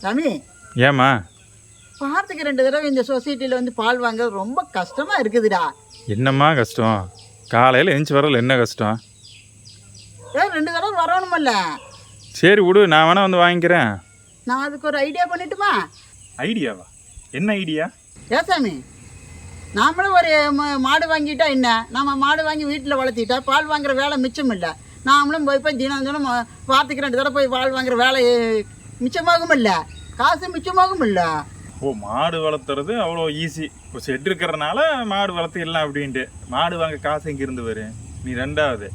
சாமி ஏம்மா? வாரத்துக்கு ரெண்டு தடவை இந்த சொசைட்டியில் வந்து பால் வாங்குறது ரொம்ப கஷ்டமா இருக்குதுடா. என்னம்மா கஷ்டம்? காலையில் எழுந்துச்சி வரல என்ன கஷ்டம்? ஏன் ரெண்டு தடவை வரணுமில்ல. சரி விடு நான் வேணா வந்து வாங்கிக்கிறேன். நான் அதுக்கு ஒரு ஐடியா பண்ணிட்டுமா? ஐடியாவா? என்ன ஐடியா? ஏன் சாமி நாமளும் ஒரு ம- மாடு வாங்கிட்டா என்ன? நம்ம மாடு வாங்கி வீட்டில் வளர்த்திட்டா பால் வாங்குற வேலை மிச்சம் இல்லை. நாமளும் போய் போய் தினம் தினம் வாரத்துக்கு ரெண்டு தடவை போய் பால் வாங்குற வேலை மிச்சமாகும் இல்லை காசு மிச்சமாகும் இல்லை ஓ மாடு வளர்த்துறது அவ்வளோ ஈஸி இப்போ செட் இருக்கிறனால மாடு வளர்த்திடலாம் அப்படின்ட்டு. மாடு வாங்க காசு இங்கே இருந்து வரும் நீ ரெண்டாவது.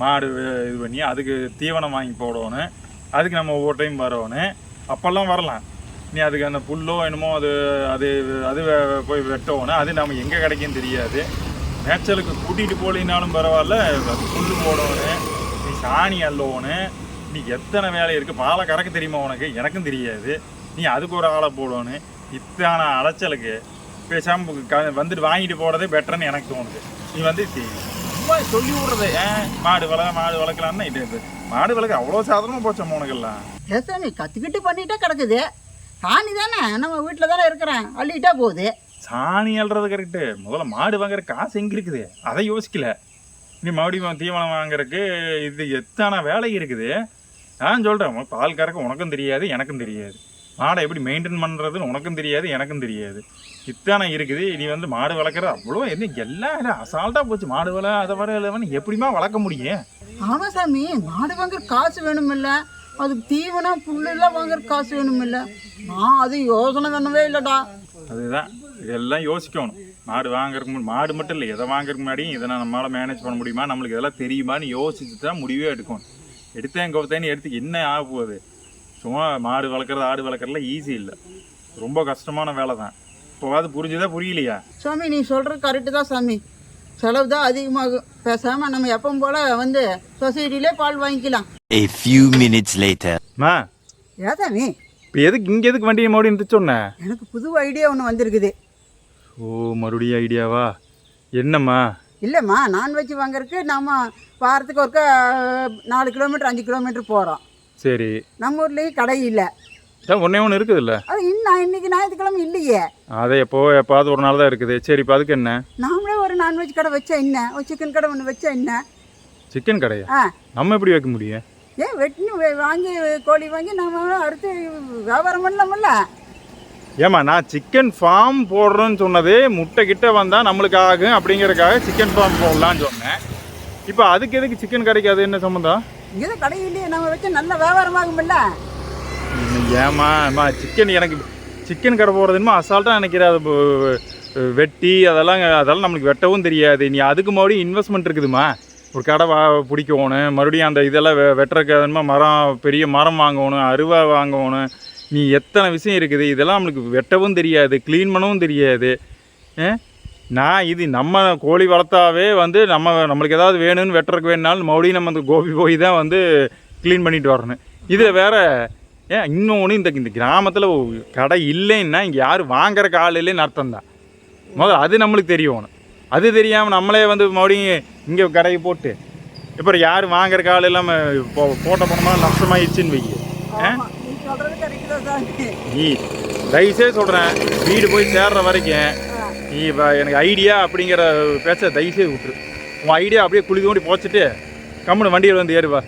மாடு இது பண்ணி அதுக்கு தீவனம் வாங்கி போடணும். அதுக்கு நம்ம ஒவ்வொரு டைம் வரணும். அப்போல்லாம் வரலாம். நீ அதுக்கு அந்த புல்லோ என்னமோ அது அது அது போய் வெட்டணும். அது நம்ம எங்கே கிடைக்கும் தெரியாது. மேய்ச்சலுக்கு கூட்டிகிட்டு போகலினாலும் பரவாயில்ல. அது போடணும். நீ சாணி அள்ளணும் நீ எத்தனை வேலை இருக்குது பாலை கறக்க தெரியுமா உனக்கு? எனக்கும் தெரியாது. நீ அதுக்கு ஒரு ஆளை போடணும் இத்தனை அலைச்சலுக்கு பேசாம க- வந்துட்டு வாங்கிட்டு போறதே பெட்டர்னு எனக்கு தோணுது. நீ வந்து சும்மா சொல்லி விடுறது. ஏன் மாடு வளர்க்க மாடு வளர்க்கலாம்னா இது மாடு வளர்க்க அவ்வளோ சாதாரணமாக போச்சோம் உனக்கெல்லாம். ஏன் சாமி கற்றுக்கிட்டு பண்ணிட்டா கிடக்குது. சாணி தானே? நம்ம வீட்டில் தானே இருக்கிறேன். அள்ளிட்டா போகுது. சாணி அல்றது கரெக்டு முதல்ல மாடு வாங்குற காசு எங்கே இருக்குது? அதை யோசிக்கல. நீ மறுபடியும் தீவனம் வாங்குறதுக்கு இது எத்தனை வேலை இருக்குது? நான் சொல்கிறேன் பால் கறக்க உனக்கும் தெரியாது எனக்கும் தெரியாது. மாடை எப்படி மெயின்டைன் பண்ணுறதுன்னு உனக்கும் தெரியாது எனக்கும் தெரியாது. இத்தனை இருக்குது நீ வந்து மாடு வளர்க்குறது அவ்வளோ என்ன எல்லாம் அசால்ட்டாக போச்சு. மாடு வள அதை வர எப்படிமா வளர்க்க முடியும்? ஆமாம் சாமி மாடு வாங்குற காசு வேணுமில்ல. அதுக்கு தீவனம் புல்லெல்லாம் வாங்குற காசு வேணுமில்ல. நான் அது யோசனை பண்ணவே இல்லைடா. அதுதான் இதெல்லாம் யோசிக்கணும். மாடு வாங்குறதுக்கு முன்னாடி மாடு மட்டும் இல்லை எதை வாங்குறதுக்கு முன்னாடியும் இதை நம்மளால் மேனேஜ் பண்ண முடியுமா நம்மளுக்கு இதெல்லாம் தெரியுமான்னு யோசிச்சு தான் முடிவே எடுக்கணும். எடுத்தேன் கவுத்தேன்னு எடுத்து என்ன ஆக போகுது? சும்மா மாடு வளர்க்குறது ஆடு வளர்க்குறதுலாம் ஈஸி இல்லை. ரொம்ப கஷ்டமான வேலை தான். இப்போவாது புரிஞ்சுதா புரியலையா? சாமி நீ சொல்கிறது கரெக்டு தான் சாமி. செலவு தான் அதிகமாகும். பேசாமல் நம்ம எப்பவும் போல் வந்து சொசைட்டிலே பால் வாங்கிக்கலாம். A few minutes later. மா ஏன் சாமி? இப்போ எதுக்கு இங்கே எதுக்கு வண்டியை மறுபடியும் இருந்துச்சு சொன்னேன் எனக்கு புது ஐடியா ஒன்று வந்திருக்குது. ஓ மறுபடியும் ஐடியாவா? என்னம்மா? இல்லைம்மா நான்வெஜ் வாங்குறதுக்கு நம்ம வாரத்துக்கு ஒருக்கா நாலு கிலோமீட்டர் அஞ்சு கிலோமீட்டர் போகிறோம் சரி. நம்ம ஊர்லேயும் கடை இல்லை. ஒன்றே ஒன்று இருக்குதுல்ல? அது இன்னும் இன்னைக்கு ஞாயிற்றுக்கிழமை இல்லையே. அதை எப்போ எப்பாவது ஒரு நாள் தான் இருக்குது. சரி இப்போ அதுக்கு என்ன? நாமளே ஒரு நான்வெஜ் கடை வச்சா என்ன? ஒரு சிக்கன் கடை ஒன்று வச்சா என்ன? சிக்கன் கடையா? ஆ. நம்ம எப்படி வைக்க முடியும்? ஏன் வெட்டினு வே- வாங்கி கோழி வாங்கி நம்ம அறுத்து வியாபாரம் பண்ணலாமல்ல ஏமா நான் சிக்கன் ஃபார்ம் போடுறேன்னு சொன்னதே முட்டை கிட்ட வந்தால் நம்மளுக்கு ஆகும் அப்படிங்கறதுக்காக சிக்கன் ஃபார்ம் போடலான்னு சொன்னேன். இப்போ அதுக்கு எதுக்கு சிக்கன் கிடைக்காது என்ன சம்மந்தம் இங்கே தான் கடை இல்லையே நம்ம வச்சா நல்ல வியாபாரம் ஆகும்ல. ஏமா அம்மா சிக்கன் எனக்கு சிக்கன் கடை போடுறதுமா அசால்ட்டாக நினைக்கிற அது வெட்டி அதெல்லாம் அதெல்லாம் நம்மளுக்கு வெட்டவும் தெரியாது. நீ அதுக்கு மறுபடியும் இன்வெஸ்ட்மெண்ட் இருக்குதுமா ஒரு கடை வா பிடிக்கணும். மறுபடியும் அந்த இதெல்லாம் வெ வெட்டுறதுக்கு மரம் பெரிய மரம் வாங்கணும் அருவா வாங்கணும். நீ எத்தனை விஷயம் இருக்குது? இதெல்லாம் நம்மளுக்கு வெட்டவும் தெரியாது க்ளீன் பண்ணவும் தெரியாது. நான் இது நம்ம கோழி வளர்த்தாவே வந்து நம்ம நம்மளுக்கு ஏதாவது வேணும்னு வெட்டுறக்கு வேணுனாலும் மறுபடியும் நம்ம அந்த கோபி போய் தான் வந்து க்ளீன் பண்ணிட்டு வரணும். இதில் வேறு ஏன் இன்னொன்று இந்த இந்த கிராமத்தில் கடை இல்லைன்னா இங்கே யாரும் வாங்குற ஆள் இல்லைன்னு அர்த்தம் தான். முதல்ல அது நம்மளுக்கு தெரியணும் அது தெரியாமல் நம்மளே வந்து மறுபடியும் இங்கே கடையை போட்டு இப்போ யார் வாங்குற காலையில் இல்லாமல் போ போட்ட பணமாக நஷ்டமாயிடுச்சுன்னு வைக்க நீ சொல்றது கரெக்ட் தான் நீ தயவுசே சொல்கிறேன் வீடு போய் சேர்ற வரைக்கும் நீ இப்போ எனக்கு ஐடியா அப்படிங்கிற பேச தயவுசே விட்டுரு. உன் ஐடியா அப்படியே குழி தோண்டி போச்சுட்டு கம்முன்னு வண்டியில் வந்து ஏறுவா